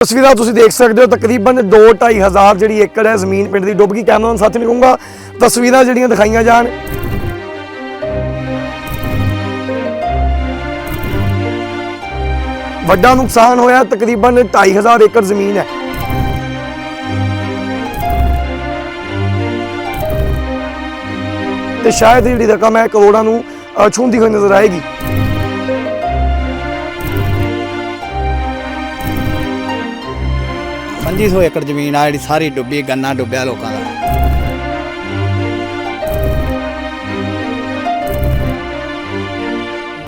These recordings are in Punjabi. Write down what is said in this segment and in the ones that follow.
ਤਸਵੀਰਾਂ ਤੁਸੀਂ ਦੇਖ ਸਕਦੇ ਹੋ ਤਕਰੀਬਨ 2-2.5 ਹਜ਼ਾਰ ਜਿਹੜੀ ਏਕੜ ਹੈ ਜ਼ਮੀਨ ਪਿੰਡ ਦੀ ਡੁੱਬ ਗਈ। ਕੈਮਰਾਮੈਨ ਸਾਥੀ ਨੂੰ ਕਹੂੰਗਾ ਤਸਵੀਰਾਂ ਜਿਹੜੀਆਂ ਦਿਖਾਈਆਂ ਜਾਣ। ਵੱਡਾ ਨੁਕਸਾਨ ਹੋਇਆ ਤਕਰੀਬਨ 2.5 ਹਜ਼ਾਰ ਏਕੜ ਜ਼ਮੀਨ ਹੈ। ਤੇ ਸ਼ਾਇਦ ਜਿਹੜੀ ਰਕਮ ਹੈ ਕਰੋੜਾਂ ਨੂੰ ਅ, ਛੂੰਹਦੀ ਹੋਈ ਨਜ਼ਰ ਆਏਗੀ। ਪੰਜੀ ਸੌ ਏਕੜ ਜ਼ਮੀਨ ਆ ਜਿਹੜੀ ਸਾਰੀ ਡੁੱਬੀ, ਗੰਨਾ ਡੁੱਬਿਆ ਲੋਕਾਂ ਦਾ।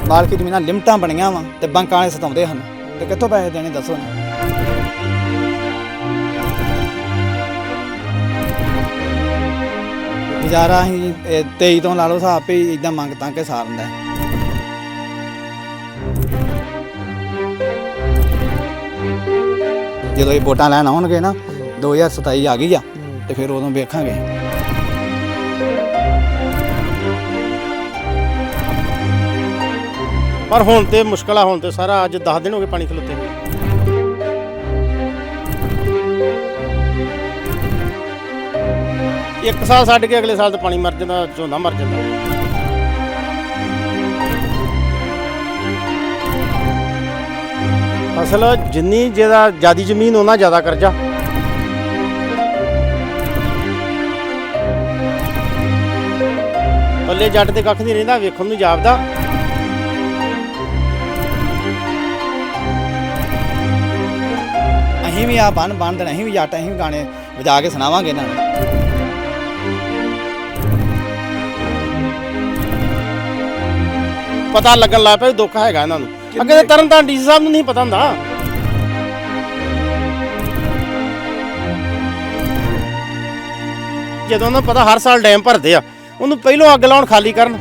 ਮਾਲਕੀ ਜ਼ਮੀਨਾਂ ਲਿਮਟਾਂ ਬਣੀਆਂ ਵਾ ਤੇ ਬੈਂਕਾਂ ਵਾਲੇ ਸਤਾਉਂਦੇ ਹਨ। ਤੇ ਕਿੱਥੋਂ ਪੈਸੇ ਦੇਣੇ ਦੱਸੋ ਨਾ। ਗੁਜ਼ਾਰਾ ਹੀ 23 ਤੋਂ ਲਾ ਲਓ ਹਿਸਾਬ ਵੀ ਇਦਾਂ ਮੰਗ ਤਾਂ ਕੇ ਸਾਰਦਾ। ਜਦੋਂ ਇਹ ਵੋਟਾਂ ਲੈਣ ਆਉਣਗੇ ਨਾ 2027 ਆ ਗਈ ਆ, ਤੇ ਫਿਰ ਉਦੋਂ ਵੇਖਾਂਗੇ। ਪਰ ਹੁਣ ਤੇ ਮੁਸ਼ਕਲ ਆ, ਹੁਣ ਤੇ ਸਾਰਾ ਅੱਜ 10 ਦਿਨ ਹੋ ਗਏ ਪਾਣੀ ਖਲੋਤੇ ਇੱਕ ਸਾਲ ਛੱਡ ਕੇ ਅਗਲੇ ਸਾਲ ਤੇ ਪਾਣੀ ਮਰ ਜਾਂਦਾ, ਝੋਨਾ ਮਰ ਜਾਂਦਾ। ਫਸਲ ਜਿੰਨੀ ਜਿਹਦਾ ਜਿਆਦੀ ਜ਼ਮੀਨ ਉਹਨਾਂ ਜ਼ਿਆਦਾ ਕਰਜ਼ਾ। ਪੱਲੇ ਜੱਟ ਤੇ ਕੱਖ ਨਹੀਂ ਰਹਿੰਦਾ ਵੇਖਣ ਨੂੰ ਜਾਪਦਾ। ਅਸੀਂ ਵੀ ਆ ਬੰਨ ਬੰਨ ਦੇਣਾ ਅਸੀਂ ਵੀ ਜੱਟ ਅਸੀਂ ਵੀ ਗਾਣੇ ਵਜਾ ਕੇ ਸੁਣਾਵਾਂਗੇ ਇਹਨਾਂ ਨੂੰ। ਪਤਾ ਲੱਗਣ ਲੱਗ ਪਿਆ ਦੁੱਖ ਹੈਗਾ ਇਹਨਾਂ ਨੂੰ। ਅੱਗੇ ਤੇ ਤਰਨਤਾਰਨ ਡੀਸੀ ਸਾਹਿਬ ਨੂੰ ਨਹੀਂ ਪਤਾ ਹੁੰਦਾ। ਜਦੋਂ ਉਹਨਾਂ ਪਤਾ ਹਰ ਸਾਲ ਡੈਮ ਭਰਦੇ ਆ, ਉਹਨੂੰ ਪਹਿਲੋਂ ਅੱਗ ਲਾਉਣ ਖਾਲੀ ਕਰਨ।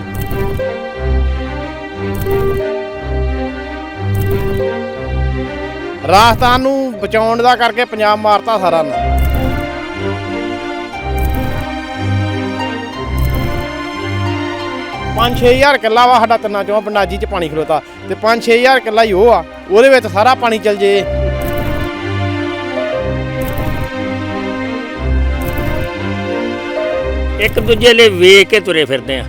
ਰਾਜਸਥਾਨ ਨੂੰ ਬਚਾਉਣ ਦਾ ਕਰਕੇ ਪੰਜਾਬ ਮਾਰਤਾ ਸਾਰਾ ਨੂੰ ਪੰਜ ਛੇ ਹਜ਼ਾਰ ਕਿੱਲਾ ਵਾ ਸਾਡਾ ਤਿੰਨਾਂ ਚੋਂ ਬੰਡਾਜੀ ਚ ਪਾਣੀ ਖਲੋਤਾ। ਤੇ ਪੰਜ ਛੇ ਹਜ਼ਾਰ ਕਿੱਲਾ ਹੀ ਉਹ ਆ, ਉਹਦੇ ਵਿੱਚ ਸਾਰਾ ਪਾਣੀ ਚਲ ਜੇ। ਇੱਕ ਦੂਜੇ ਲਈ ਵੇਖ ਕੇ ਤੁਰੇ ਫਿਰਦੇ ਆ।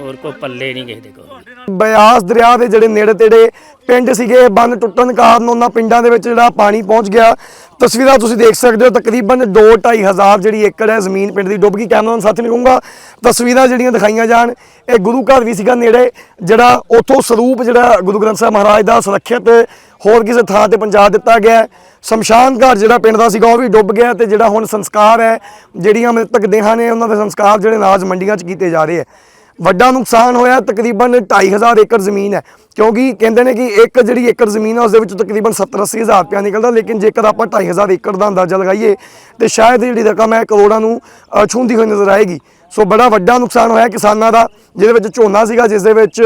ਹੋਰ ਕੋਈ ਪੱਲੇ ਨਹੀਂ ਕਿਸੇ ਦੇ ਕੋਲ। ਬਿਆਸ ਦਰਿਆ ਦੇ ਜਿਹੜੇ ਨੇੜੇ ਤੇੜੇ ਪਿੰਡ ਸੀਗੇ, ਬੰਨ ਟੁੱਟਣ ਕਾਰਨ ਉਹਨਾਂ ਪਿੰਡਾਂ ਦੇ ਵਿੱਚ ਜਿਹੜਾ ਪਾਣੀ ਪਹੁੰਚ ਗਿਆ। ਤਸਵੀਰਾਂ ਤੁਸੀਂ ਦੇਖ ਸਕਦੇ ਹੋ, ਤਕਰੀਬਨ 2-2.5 ਹਜ਼ਾਰ ਜਿਹੜੀ ਏਕੜ ਹੈ ਜ਼ਮੀਨ ਪਿੰਡ ਦੀ ਡੁੱਬ ਗਈ। ਕੈਮਰਾਮੈਨ ਸਾਥੀ ਨੂੰ ਕਹੂੰਗਾ ਤਸਵੀਰਾਂ ਜਿਹੜੀਆਂ ਦਿਖਾਈਆਂ ਜਾਣ, ਇਹ ਗੁਰੂ ਘਰ ਵੀ ਸੀਗਾ ਨੇੜੇ, ਜਿਹੜਾ ਉਥੋਂ ਸਰੂਪ ਜਿਹੜਾ ਗੁਰੂ ਗ੍ਰੰਥ ਸਾਹਿਬ ਮਹਾਰਾਜ ਦਾ ਸੁਰੱਖਿਅਤ ਹੋਰ ਕਿਸੇ ਥਾਂ ਤੇ ਪਹੁੰਚਾ ਦਿੱਤਾ ਗਿਆ ਸ਼ਮਸ਼ਾਨ ਘਾਟ ਜਿਹੜਾ ਪਿੰਡ ਦਾ ਸੀਗਾ, ਉਹ ਵੀ ਡੁੱਬ ਗਿਆ ਤੇ ਜਿਹੜਾ ਹੁਣ ਸੰਸਕਾਰ ਹੈ, ਜਿਹੜੀਆਂ ਮ੍ਰਿਤਕ ਦੇਹਾਂ ਨੇ, ਉਹਨਾਂ ਦੇ ਸੰਸਕਾਰ ਜਿਹੜੇ ਨਾਜ ਮੰਡੀਆਂ 'ਚ ਕੀਤੇ ਜਾ ਰਹੇ ਹੈ। ਵੱਡਾ ਨੁਕਸਾਨ ਹੋਇਆ ਤਕਰੀਬਨ 2500 ਏਕੜ ਜ਼ਮੀਨ ਹੈ। ਕਿਉਂਕਿ ਕਹਿੰਦੇ ਨੇ ਕਿ ਇੱਕ ਜਿਹੜੀ ਏਕੜ ਜ਼ਮੀਨ ਹੈ ਉਸ ਦੇ ਵਿੱਚ ਤਕਰੀਬਨ 70 80 ਹਜ਼ਾਰ ਰੁਪਇਆ ਨਿਕਲਦਾ ਲੇਕਿਨ ਜੇਕਰ ਆਪਾਂ 2500 ਏਕੜ ਦਾ ਅੰਦਾਜ਼ਾ ਲਗਾਈਏ ਤੇ ਸ਼ਾਇਦ ਜਿਹੜੀ ਰਕਮ ਹੈ ਕਰੋੜਾਂ ਨੂੰ ਅ, ਛੂੰਹਦੀ ਹੋਈ ਨਜ਼ਰ ਆਏਗੀ। ਸੋ ਬੜਾ ਵੱਡਾ ਨੁਕਸਾਨ ਹੋਇਆ ਕਿਸਾਨਾਂ ਦਾ ਜਿਹਦੇ ਵਿੱਚ ਝੋਨਾ ਸੀਗਾ ਜਿਸ ਦੇ ਵਿੱਚ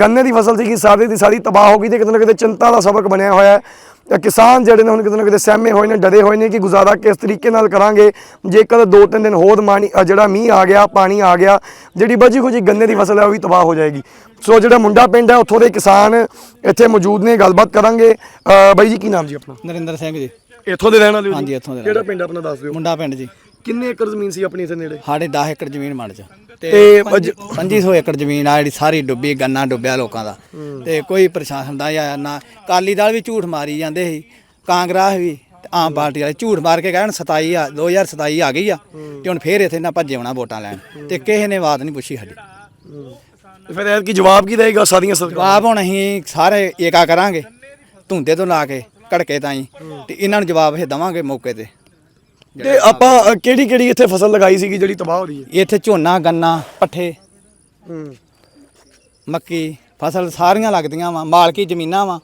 ਗੰਨੇ ਦੀ ਫਸਲ ਸੀਗੀ ਸਾਰੀ ਦੀ ਸਾਰੀ ਤਬਾਹ ਹੋ ਗਈ ਤੇ ਕਿਤੇ ਨਾ ਕਿਤੇ ਚਿੰਤਾ ਦਾ ਸਬਕ ਬਣਿਆ ਹੋਇਆ ਤਾਂ ਕਿਸਾਨ ਜਿਹੜੇ ਨੇ ਹੁਣ ਕਿਤੇ ਨਾ ਕਿਤੇ ਸਹਿਮੇ ਹੋਏ ਨੇ ਡਰੇ ਹੋਏ ਨੇ ਕਿ ਗੁਜ਼ਾਰਾ ਕਿਸ ਤਰੀਕੇ ਨਾਲ ਕਰਾਂਗੇ। ਜੇਕਰ ਦੋ ਤਿੰਨ ਦਿਨ ਹੋਰ ਮਾਣੀ ਜਿਹੜਾ ਮੀਂਹ ਆ ਗਿਆ ਪਾਣੀ ਆ ਗਿਆ ਜਿਹੜੀ ਬਚੀ ਖੁਜੀ ਗੰਨੇ ਦੀ ਫਸਲ ਹੈ ਉਹ ਵੀ ਤਬਾਹ ਹੋ ਜਾਏਗੀ। ਸੋ ਜਿਹੜਾ ਮੁੰਡਾ ਪਿੰਡ ਹੈ ਉੱਥੋਂ ਦੇ ਕਿਸਾਨ ਇੱਥੇ ਮੌਜੂਦ ਨੇ ਗੱਲਬਾਤ ਕਰਾਂਗੇ। ਬਾਈ ਜੀ ਕੀ ਨਾਮ ਜੀ ਆਪਣਾ? ਨਰਿੰਦਰ ਸਿੰਘ ਜੀ। ਇੱਥੋਂ ਦੇ ਰਹਿਣ ਵਾਲੇ ਹੋ ਹਾਂਜੀ, ਇੱਥੋਂ ਦੇ ਰਹਿਣ ਕਿਹੜਾ ਪਿੰਡ ਆਪਣਾ ਦੱਸ ਦਿਓ। ਮੁੰਡਾ ਪਿੰਡ ਜੀ। ਕਿੰਨੇ ਏਕੜ ਜ਼ਮੀਨ ਸੀ ਆਪਣੀ ਇੱਥੇ ਨੇੜੇ? ਸਾਡੇ 10 ਏਕੜ ਜ਼ਮੀਨ ਮੜ ਚ ਤੇ ਤੇ 2500 ਏਕੜ ਜ਼ਮੀਨ ਆ ਜਿਹੜੀ ਸਾਰੀ ਡੁੱਬੀ ਗੰਨਾ ਡੁੱਬਿਆ ਲੋਕਾਂ ਦਾ। ਤੇ ਕੋਈ ਪ੍ਰਸ਼ਾਸਨ ਦਾ ਜਾਂ ਨਾ ਕਾਲੀ ਦਲ ਵੀ ਝੂਠ ਮਾਰੀ ਜਾਂਦੇ ਸੀ ਕਾਂਗਰਸ ਵੀ ਤੇ ਆਮ ਪਾਰਟੀ ਵਾਲੇ ਝੂਠ ਮਾਰ ਕੇ ਕਹਿਣ 27 ਆ 2027 ਆ ਗਈ ਆ ਤੇ ਹੁਣ ਫੇਰ ਇੱਥੇ ਨਾ ਭੱਜੇ ਆਉਣਾ ਵੋਟਾਂ ਲੈਣ। ਤੇ ਕਿਸੇ ਨੇ ਬਾਤ ਨਹੀਂ ਪੁੱਛੀ ਸਾਡੀ। ਫਿਰ ਇਹ ਕੀ ਜਵਾਬ ਕੀ ਦੇਗਾ ਸਾਰੀਆਂ ਸਰਕਾਰਾਂ? ਜਵਾਬ ਹੁਣ ਅਸੀਂ ਸਾਰੇ ਏਕਾ ਕਰਾਂਗੇ ਧੁੰਦੇ ਤੋਂ ਲਾ ਕੇ ਘੜਕੇ ਤਾਈਂ। ਤੇ ਇਹਨਾਂ ਨੂੰ ਜਵਾਬ ਇਹ ਦਵਾਂਗੇ ਮੌਕੇ ਤੇ। ਤੇ ਆਪਾਂ ਕਿਹੜੀ ਕਿਹੜੀ ਇੱਥੇ ਫਸਲ ਲਗਾਈ ਸੀਗੀ ਜਿਹੜੀ ਤਬਾਹ ਹੋ ਰਹੀ ਹੈ? ਇੱਥੇ ਝੋਨਾ ਗੰਨਾ ਪੱਠੇ ਹੂੰ। ਮੱਕੀ ਫਸਲ ਸਾਰੀਆਂ ਲੱਗਦੀਆਂ ਵਾ ਮਾਲਕੀ ਜ਼ਮੀਨਾਂ ਵਾ।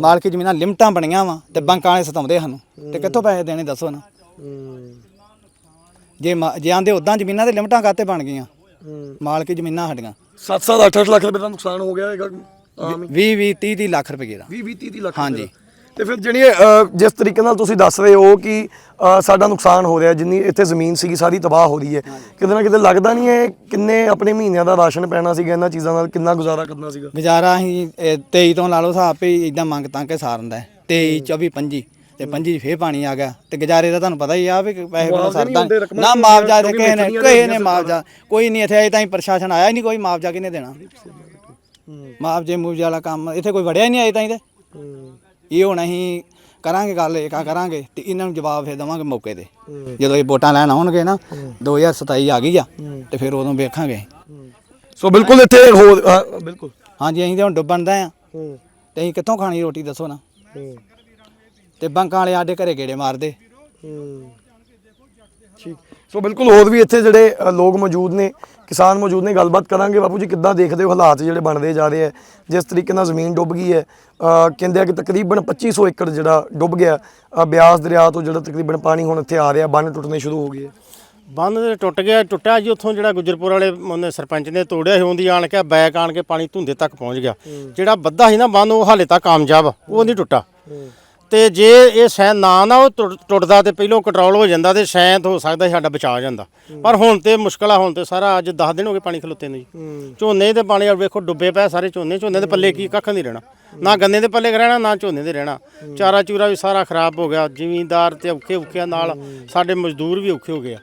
ਮਾਲਕੀ ਜ਼ਮੀਨਾਂ ਲਿਮਟਾਂ ਬਣੀਆਂ ਵਾ ਤੇ ਬੈਂਕਾਂ ਵਾਲੇ ਸਤਾਉਂਦੇ ਸਾਨੂੰ। ਤੇ ਕਿੱਥੋਂ ਪੈਸੇ ਦੇਣੇ ਦੱਸੋ ਨਾ। ਜੇ ਮਾ- ਜੇ ਆਂਦੇ ਉਦਾਂ ਜ਼ਮੀਨਾਂ ਤੇ ਲਿਮਟਾਂ ਕਾਤੇ ਬਣ ਗਈਆਂ? ਮਾਲਕੀ ਜ਼ਮੀਨਾਂ ਸਾਡੀਆਂ। 7-7 8-8 ਲੱਖ ਰੁਪਏ ਦਾ ਨੁਕਸਾਨ ਹੋ ਗਿਆ ਹੈਗਾ ਆਮ 20 20 30 30 ਲੱਖ ਰੁਪਏ ਦਾ। 20 30 ਲੱਖ ਹਾਂਜੀ। ਤੇ ਫਿਰ ਜਿਹੜੀ ਜਿਸ ਤਰੀਕੇ ਨਾਲ ਤੁਸੀਂ ਦੱਸ ਰਹੇ ਹੋ ਕਿ ਸਾਡਾ ਨੁਕਸਾਨ ਹੋ ਰਿਹਾ ਜਿੰਨੀ ਇੱਥੇ ਜ਼ਮੀਨ ਸੀਗੀ ਸਾਰੀ ਤਬਾਹ ਹੋ ਰਹੀ ਹੈ। ਕਿਤੇ ਨਾ ਕਿਤੇ ਲੱਗਦਾ ਨਹੀਂ ਹੈ ਕਿੰਨੇ ਆਪਣੇ ਮਹੀਨਿਆਂ ਦਾ ਰਾਸ਼ਨ ਪੈਣਾ ਸੀਗਾ ਇਹਨਾਂ ਚੀਜ਼ਾਂ ਨਾਲ ਕਿੰਨਾ ਗੁਜ਼ਾਰਾ ਕਰਨਾ ਸੀਗਾ। ਗੁਜ਼ਾਰਾ ਅਸੀਂ 23 ਤੋਂ ਲਾ ਲਓ ਹਿਸਾਬ ਵੀ ਇਦਾਂ ਮੰਗ ਤਾਂ ਕੇ ਸਾਰਦਾ ਹੈ। 23 24 25 ਤੇ ਪੰਜੀ 'ਚ ਫੇਰ ਪਾਣੀ ਆ ਗਿਆ। ਤੇ ਗੁਜ਼ਾਰੇ ਦਾ ਤੁਹਾਨੂੰ ਪਤਾ ਹੀ ਆ ਵੀ ਪੈਸੇ ਬਿਨਾਂ ਸਰਦਾ। ਨਾ ਮੁਆਵਜ਼ਾ ਦੇ ਕਿਸੇ ਨੇ ਕਿਸੇ ਨੇ ਮੁਆਵਜ਼ਾ। ਕੋਈ ਨਹੀਂ ਇੱਥੇ ਅਜੇ ਤਾਈਂ ਪ੍ਰਸ਼ਾਸਨ ਆਇਆ ਹੀ ਨਹੀਂ ਕੋਈ ਮੁਆਵਜ਼ਾ ਕਿਹਨੇ ਦੇਣਾ? ਮੁਆਵਜ਼ੇ ਮੁਆਵਜ਼ੇ ਵਾਲਾ ਕੰਮ ਇੱਥੇ ਕੋਈ ਵੜਿਆ ਹੀ ਨਹੀਂ ਅਜੇ ਤਾਈਂ ਤੇ। ਇਹ ਹੁਣ ਅਸੀਂ ਕਰਾਂਗੇ ਗੱਲ ਏਕਾ ਕਰਾਂਗੇ ਤੇ ਇਹਨਾਂ ਨੂੰ ਜਵਾਬ ਫੇਰ ਦਵਾਂਗੇ ਮੌਕੇ ਤੇ। ਜਦੋਂ ਇਹ ਵੋਟਾਂ ਲੈਣ ਆਉਣਗੇ ਨਾ 2027 ਆ ਗਈ ਆ ਤੇ ਫਿਰ ਉਦੋਂ ਵੇਖਾਂਗੇ। ਸੋ ਬਿਲਕੁਲ ਇੱਥੇ ਹਾਂ, ਬਿਲਕੁਲ। ਹਾਂਜੀ ਅਸੀਂ ਤੇ ਹੁਣ ਡੁੱਬਣ ਦਾ ਆ। ਤੇ ਅਸੀਂ ਕਿੱਥੋਂ ਖਾਣੀ ਰੋਟੀ ਦੱਸੋ ਨਾ। ਤੇ ਬੰਕਾਂ ਵਾਲੇ ਸਾਡੇ ਘਰੇ ਗੇੜੇ ਮਾਰਦੇ। ਠੀਕ। ਸੋ ਬਿਲਕੁਲ ਹੋਰ ਵੀ ਇੱਥੇ ਜਿਹੜੇ ਅ, ਲੋਕ ਮੌਜੂਦ ਨੇ ਕਿਸਾਨ ਮੌਜੂਦ ਨੇ ਗੱਲਬਾਤ ਕਰਾਂਗੇ। ਬਾਪੂ ਜੀ ਕਿੱਦਾਂ ਦੇਖਦੇ ਹੋ ਹਾਲਾਤ ਜਿਹੜੇ ਬਣਦੇ ਜਾ ਰਹੇ ਆ? ਜਿਸ ਤਰੀਕੇ ਨਾਲ ਜ਼ਮੀਨ ਡੁੱਬ ਗਈ ਹੈ ਕਹਿੰਦੇ ਆ ਕਿ ਤਕਰੀਬਨ 2500 ਏਕੜ ਜਿਹੜਾ ਡੁੱਬ ਗਿਆ ਬਿਆਸ ਦਰਿਆ ਤੋਂ ਜਿਹੜਾ ਤਕਰੀਬਨ ਪਾਣੀ ਹੁਣ ਇੱਥੇ ਆ ਰਿਹਾ ਬੰਨ ਟੁੱਟਣੇ ਸ਼ੁਰੂ ਹੋ ਗਏ ਤੇ ਟੁੱਟ ਗਿਆ ਟੁੱਟਿਆ ਜੀ ਉੱਥੋਂ ਜਿਹੜਾ ਗੁਜਰਪੁਰ ਵਾਲੇ ਉਹਨੇ ਸਰਪੰਚ ਨੇ ਤੋੜਿਆ ਸੀ ਉਹਦੀ ਆਣ ਕੇ ਬੈਕ ਆਣ ਕੇ ਪਾਣੀ ਧੁੰਦੇ ਤੱਕ ਪਹੁੰਚ ਗਿਆ। ਜਿਹੜਾ ਬੱਧਾ ਸੀ ਨਾ ਬੰਦ ਉਹ ਹਾਲੇ ਤੱਕ ਕਾਮਯਾਬ ਉਹ ਨਹੀਂ ਟੁੱਟਾ। ਤੇ ਜੇ ਇਹ ਸ਼ੈਨ ਨਾ ਨਾ ਉਹ ਟੁੱਟ- ਟੁੱਟਦਾ ਤੇ ਪਹਿਲੋਂ ਕੰਟਰੋਲ ਹੋ ਜਾਂਦਾ ਤੇ ਸ਼ਾਇਦ ਹੋ ਸਕਦਾ ਸੀ ਸਾਡਾ ਬਚਾ ਜਾਂਦਾ। ਪਰ ਹੁਣ ਤੇ ਮੁਸ਼ਕਲ ਆ ਹੁਣ ਤੇ ਸਾਰਾ ਅੱਜ 10 ਦਿਨ ਹੋ ਗਏ ਪਾਣੀ ਖਲੋਤੇ ਨੂੰ ਜੀ। ਝੋਨੇ ਦੇ ਪਾਣੀ ਆ ਵੇਖੋ ਡੁੱਬੇ ਪਏ ਸਾਰੇ ਝੋਨੇ ਝੋਨੇ ਦੇ ਪੱਲੇ ਕੀ ਕੱਖ ਨਹੀਂ ਰਹਿਣਾ। ਨਾ ਗੰਨੇ ਦੇ ਪੱਲੇ ਰਹਿਣਾ ਨਾ ਝੋਨੇ ਦੇ ਰਹਿਣਾ। ਚਾਰਾ ਚੂਰਾ ਵੀ ਸਾਰਾ ਖਰਾਬ ਹੋ ਗਿਆ ਜ਼ਿਮੀਂਦਾਰ ਤੇ ਔਖੇ ਔਖਿਆਂ ਨਾਲ ਸਾਡੇ ਮਜ਼ਦੂਰ ਵੀ ਔਖੇ ਹੋ ਗਏ ਆ।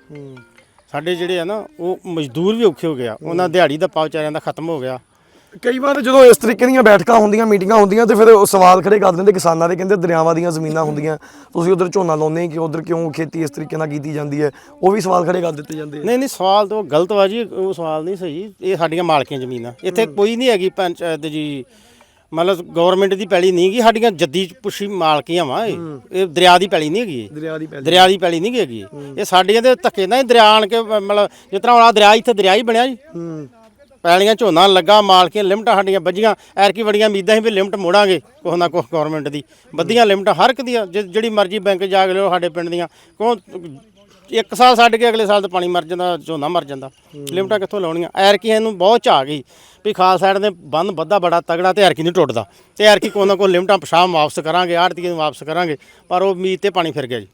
ਸਾਡੇ ਜਿਹੜੇ ਆ ਨਾ ਉਹ ਮਜ਼ਦੂਰ ਵੀ ਔਖੇ ਹੋ ਗਿਆ ਉਹਨਾਂ ਦਿਹਾੜੀ ਦਾ ਪਾ ਵਿਚਾਰਿਆਂ ਦਾ ਖਤਮ ਹੋ ਗਿਆ। ਕਈ ਵਾਰ ਜਦੋਂ ਇਸ ਤਰੀਕੇ ਦੀਆਂ ਬੈਠਕਾਂ ਹੁੰਦੀਆਂ ਮੀਟਿੰਗਾਂ ਹੁੰਦੀਆਂ ਤੇ ਫਿਰ ਉਹ ਸਵਾਲ ਖੜੇ ਕਰ ਦਿੰਦੇ ਕਿਸਾਨਾਂ ਦੇ ਕਹਿੰਦੇ ਦਰਿਆਵਾਂ ਦੀਆਂ ਜ਼ਮੀਨਾਂ ਹੁੰਦੀਆਂ। ਤੁਸੀਂ ਉਧਰ ਝੋਨਾ ਲਾਉਂਦੇ ਕਿ ਉਧਰ ਕਿਉਂ ਖੇਤੀ ਇਸ ਤਰੀਕੇ ਨਾਲ ਕੀਤੀ ਜਾਂਦੀ ਹੈ? ਉਹ ਵੀ ਸਵਾਲ ਖੜੇ ਕਰ ਦਿੱਤੇ ਜਾਂਦੇ ਨਹੀਂ ਨਹੀਂ ਸਵਾਲ ਤਾਂ ਗਲਤ ਵਾ ਜੀ ਉਹ ਸਵਾਲ ਨਹੀਂ ਸਹੀ। ਇਹ ਸਾਡੀਆਂ ਮਾਲਕੀਆਂ ਜ਼ਮੀਨਾਂ। ਇੱਥੇ ਕੋਈ ਨਹੀਂ ਹੈਗੀ ਪੰਚਾਇਤ ਜੀ। ਮਤਲਬ ਗਵਰਨਮੈਂਟ ਦੀ ਪੈਲੀ ਨਹੀਂ ਹੈਗੀ ਸਾਡੀਆਂ ਜੱਦੀ ਪੁਸ਼ੀ ਮਾਲਕੀਆਂ ਵਾ ਇਹ। ਇਹ ਦਰਿਆ ਦੀ ਪੈਲੀ ਨਹੀਂ ਹੈਗੀ ਦਰਿਆ ਦੀ ਪਹਿਲੀ ਦਰਿਆ ਦੀ ਪੈਲੀ ਨਹੀਂ ਹੈਗੀ ਇਹ। ਸਾਡੀਆਂ ਦੇ ਧੱਕੇ ਨਾਲ ਦਰਿਆ ਆਣ ਕੇ ਮਤਲਬ ਜਿਸ ਤਰ੍ਹਾਂ ਆਹ ਦਰਿਆ ਇੱਥੇ ਦਰਿਆ ਹੀ ਬਣਿਆ ਜੀ। ਪੈਲੀਆਂ ਝੋਨਾ ਲੱਗਾ ਮਾਲਕੀਆਂ ਲਿਮਟਾਂ ਸਾਡੀਆਂ ਵੱਜੀਆਂ। ਐਰਕੀ ਬੜੀਆਂ ਉਮੀਦਾਂ ਸੀ ਵੀ ਲਿਮਟ ਮੋੜਾਂਗੇ ਕੁਛ ਨਾ ਕੁਛ ਗਵਰਨਮੈਂਟ ਦੀ। ਵੱਧੀਆਂ ਲਿਮਟਾਂ ਹਰ ਇੱਕ ਦੀਆਂ ਜਿ- ਜਿਹੜੀ ਮਰਜ਼ੀ ਬੈਂਕ ਜਾ ਕੇ ਲਿਓ ਸਾਡੇ ਪਿੰਡ ਦੀਆਂ। ਕਿਉਂ ਇੱਕ ਸਾਲ ਛੱਡ ਕੇ ਅਗਲੇ ਸਾਲ ਤੇ ਪਾਣੀ ਮਰ ਜਾਂਦਾ ਝੋਨਾ ਮਰ ਜਾਂਦਾ। ਲਿਮਟਾਂ ਕਿੱਥੋਂ ਲਾਉਣੀਆਂ? ਐਰਕੀ ਇਹਨੂੰ ਬਹੁਤ ਝਾ ਗਈ ਵੀ ਖਾਸ ਸਾਈਡ ਦੇ ਬੰਨ ਬੱਧਾ ਬੜਾ ਤਗੜਾ ਤੇ ਐਰਕੀ ਨਹੀਂ ਟੁੱਟਦਾ। ਤੇ ਐਰਕੀ ਕੋਈ ਨਾ ਕੋਈ ਲਿਮਟਾਂ ਪਛਾਮ ਵਾਪਸ ਕਰਾਂਗੇ ਆੜਤੀਆਂ ਨੂੰ ਵਾਪਸ ਕਰਾਂਗੇ ਪਰ ਉਹ ਉਮੀਦ ਤੇ ਪਾਣੀ ਫਿਰ ਗਿਆ ਜੀ।